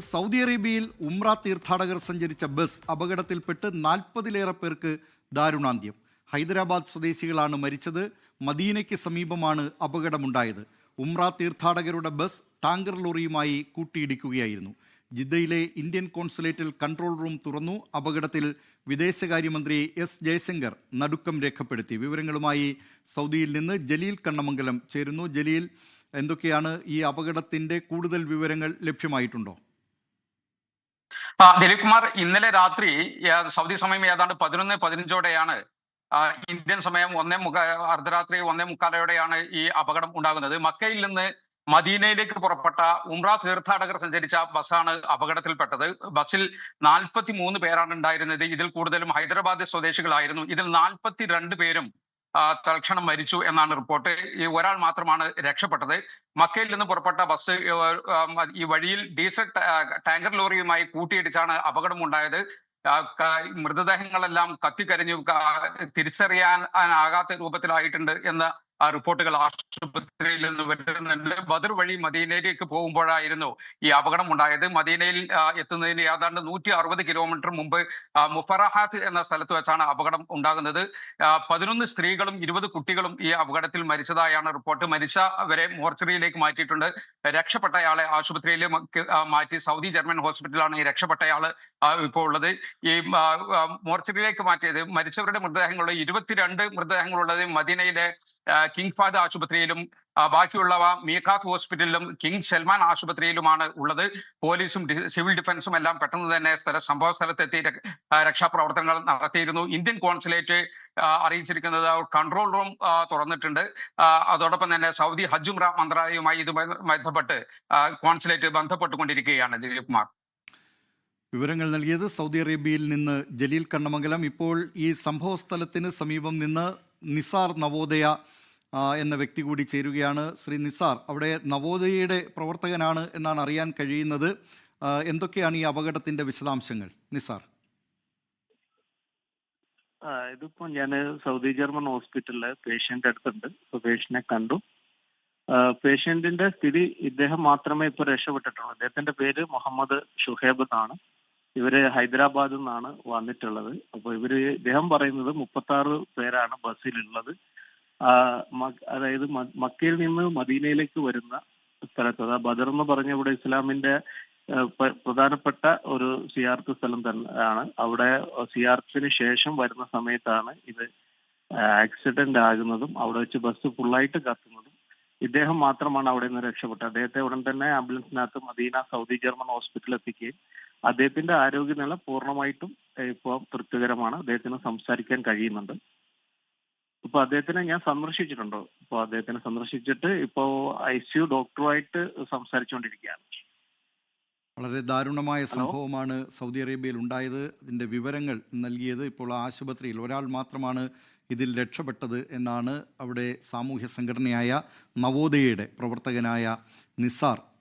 Saudi അറേബ്യയിൽ ഉംറ തീർത്ഥാടകർ സഞ്ചരിച്ച ബസ് അപകടത്തിൽപ്പെട്ട് നാൽപ്പതിലേറെ പേർക്ക് ദാരുണാന്ത്യം. ഹൈദരാബാദ് സ്വദേശികളാണ് മരിച്ചത്. മദീനയ്ക്ക് സമീപമാണ് അപകടമുണ്ടായത്. ഉംറ തീർത്ഥാടകരുടെ ബസ് ടാങ്കർ ലോറിയുമായി കൂട്ടിയിടിക്കുകയായിരുന്നു. ജിദ്ദയിലെ ഇന്ത്യൻ കോൺസുലേറ്റിൽ കൺട്രോൾ റൂം തുറന്നു. അപകടത്തിൽ വിദേശകാര്യമന്ത്രി എസ് ജയശങ്കർ നടുക്കം രേഖപ്പെടുത്തി. വിവരങ്ങളുമായി സൗദിയിൽ നിന്ന് ജലീൽ കണ്ണമംഗലം ചേരുന്നു. ജലീൽ എന്തൊക്കെയാണ് ഈ അപകടത്തിന്റെ കൂടുതൽ വിവരങ്ങൾ ലഭ്യമായിട്ടുണ്ടോ? ആ, ദിലീപ് കുമാർ ഇന്നലെ രാത്രി സൗദി സമയം ഏതാണ്ട് പതിനൊന്ന് പതിനഞ്ചോടെയാണ് ഇന്ത്യൻ സമയം ഒന്നേ മുക്കാ അർദ്ധരാത്രി ഒന്നേ മുക്കാലോടെയാണ് ഈ അപകടം ഉണ്ടാകുന്നത്. മക്കയിൽ നിന്ന് മദീനയിലേക്ക് പുറപ്പെട്ട ഉംറ തീർത്ഥാടകർ സഞ്ചരിച്ച ബസ്സാണ് അപകടത്തിൽപ്പെട്ടത്. ബസ്സിൽ നാൽപ്പത്തി മൂന്ന് പേരാണ് ഉണ്ടായിരുന്നത്. ഇതിൽ കൂടുതലും ഹൈദരാബാദ് സ്വദേശികളായിരുന്നു. ഇതിൽ നാൽപ്പത്തി രണ്ട് പേരും തൽക്ഷണം മരിച്ചു എന്നാണ് റിപ്പോർട്ട്. ഈ ഒരാൾ മാത്രമാണ് രക്ഷപ്പെട്ടത്. മക്കയിൽ നിന്ന് പുറപ്പെട്ട ബസ് ഈ വഴിയിൽ ഡീസൽ ടാങ്കർ ലോറിയുമായി കൂട്ടിയിടിച്ചാണ് അപകടം ഉണ്ടായത് മൃതദേഹങ്ങളെല്ലാം കത്തിക്കരിഞ്ഞു തിരിച്ചറിയാൻ ആകാത്ത രൂപത്തിലായിട്ടുണ്ട് എന്ന ആ, റിപ്പോർട്ടുകൾ ആശുപത്രിയിൽ നിന്ന് വരുന്നുണ്ട്. ബദർ വഴി മദീനയിലേക്ക് പോകുമ്പോഴായിരുന്നു ഈ അപകടം ഉണ്ടായത്. മദീനയിൽ എത്തുന്നതിന് ഏതാണ്ട് നൂറ്റി അറുപത് കിലോമീറ്റർ മുമ്പ് മുഫറഹാത്ത് എന്ന സ്ഥലത്ത് വെച്ചാണ് അപകടം ഉണ്ടാകുന്നത്. പതിനൊന്ന് സ്ത്രീകളും ഇരുപത് കുട്ടികളും ഈ അപകടത്തിൽ മരിച്ചതായാണ് റിപ്പോർട്ട്. മരിച്ച മരിച്ചവരെ മോർച്ചറിയിലേക്ക് മാറ്റിയിട്ടുണ്ട്. രക്ഷപ്പെട്ടയാളെ ആശുപത്രിയിൽ മാറ്റി സൗദി ജർമ്മൻ ഹോസ്പിറ്റലാണ് ഈ രക്ഷപ്പെട്ടയാൾ ഇപ്പോൾ ഉള്ളത്. ഈ മോർച്ചറിയിലേക്ക് മാറ്റിയത് മരിച്ചവരുടെ മൃതദേഹങ്ങളുള്ള ഇരുപത്തിരണ്ട് മൃതദേഹങ്ങളുള്ളത് മദീനയിലെ കിങ് ഫാദ് ആശുപത്രിയിലും ബാക്കിയുള്ളവ മീഖാത്ത് ഹോസ്പിറ്റലിലും കിങ് സൽമാൻ ആശുപത്രിയിലുമാണ് ഉള്ളത്. പോലീസും സിവിൽ ഡിഫൻസും എല്ലാം പെട്ടെന്ന് തന്നെ സ്ഥല സംഭവ സ്ഥലത്തെത്തി രക്ഷാപ്രവർത്തനങ്ങൾ നടത്തിയിരുന്നു. ഇന്ത്യൻ കോൺസുലേറ്റ് അറിയിച്ചിരിക്കുന്നത് കൺട്രോൾ റൂം തുറന്നിട്ടുണ്ട്. അതോടൊപ്പം തന്നെ സൗദി ഹജ്ജ് മന്ത്രാലയവുമായി ഇത് ബന്ധപ്പെട്ട് കോൺസുലേറ്റ് ബന്ധപ്പെട്ടുകൊണ്ടിരിക്കുകയാണ് ദിലീപ് കുമാർ. വിവരങ്ങൾ നൽകിയത് സൗദി അറേബ്യയിൽ നിന്ന് ജലീൽ കണ്ണമംഗലം. ഇപ്പോൾ ഈ സംഭവ സ്ഥലത്തിന് സമീപം നിന്ന് നിസാർ നവോദയ എന്ന വ്യക്തി കൂടി ചേരുകയാണ് ശ്രീ നിസാർ. അവിടെ നവോദയയുടെ പ്രവർത്തകനാണ് എന്നാണ് അറിയാൻ കഴിയുന്നത്. എന്തൊക്കെയാണ് ഈ അപകടത്തിന്റെ വിശദാംശങ്ങൾ? നിസാർ. ഇതിപ്പോ ഞാൻ സൗദി ജർമ്മൻ ഹോസ്പിറ്റലിലെ പേഷ്യന്റ് അടുത്തുണ്ട്. അപ്പൊ പേഷ്യന്റിനെ കണ്ടു. പേഷ്യന്റിന്റെ സ്ഥിതി ഇദ്ദേഹം മാത്രമേ ഇപ്പൊ രക്ഷപ്പെട്ടിട്ടുള്ളൂ. അദ്ദേഹത്തിന്റെ പേര് മുഹമ്മദ് ഷുഹേബ് എന്നാണ്. ഇവർ ഹൈദരാബാദിൽ നിന്നാണ് വന്നിട്ടുള്ളത്. അപ്പൊ ഇവർ ഇദ്ദേഹം പറയുന്നത് മുപ്പത്തി ആറ് പേരാണ് ബസ്സിലുള്ളത് അതായത് മക്കയിൽ നിന്ന് മദീനയിലേക്ക് വരുന്ന സ്ഥലത്ത് അതാ ബദർ എന്ന് പറഞ്ഞ ഇവിടെ ഇസ്ലാമിന്റെ പ്രധാനപ്പെട്ട ഒരു സിയാർത്ത് സ്ഥലം തന്നെ ആണ്. അവിടെ സിയാർത്തിന് ശേഷം വരുന്ന സമയത്താണ് ഇത് ആക്സിഡന്റ് ആകുന്നതും അവിടെ വെച്ച് ബസ് ഫുള്ളായിട്ട് കത്തുന്നതും. ഇദ്ദേഹം മാത്രമാണ് അവിടെ നിന്ന് രക്ഷപ്പെട്ടത്. അദ്ദേഹത്തെ ഉടൻ തന്നെ ആംബുലൻസിനകത്ത് മദീന സൗദി ജർമ്മൻ ഹോസ്പിറ്റലിൽ എത്തിക്കുകയും അദ്ദേഹത്തിന്റെ ആരോഗ്യനില പൂർണമായിട്ടും ഇപ്പൊ ഇപ്പോൾ തൃപ്തികരമാണ്. അദ്ദേഹത്തിന് സംസാരിക്കാൻ കഴിയുന്നുണ്ട്. ഇപ്പൊ അദ്ദേഹത്തിനെ ഞാൻ സന്ദർശിച്ചിട്ടുണ്ടോ. ഇപ്പൊ അദ്ദേഹത്തിനെ സന്ദർശിച്ചിട്ട് ഇപ്പോ ഐ സി യു ഡോക്ടറുമായിട്ട് സംസാരിച്ചുകൊണ്ടിരിക്കുകയാണ്. വളരെ ദാരുണമായ സംഭവമാണ് സൗദി അറേബ്യയിൽ ഉണ്ടായത്. ഇതിന്റെ വിവരങ്ങൾ നൽകിയത് ഇപ്പോൾ ആശുപത്രിയിൽ. ഒരാൾ മാത്രമാണ് ഇതിൽ രക്ഷപ്പെട്ടത് എന്നാണ് അവിടെ സാമൂഹ്യ സംഘടനയായ നവോദയയുടെ പ്രവർത്തകനായ നിസാർ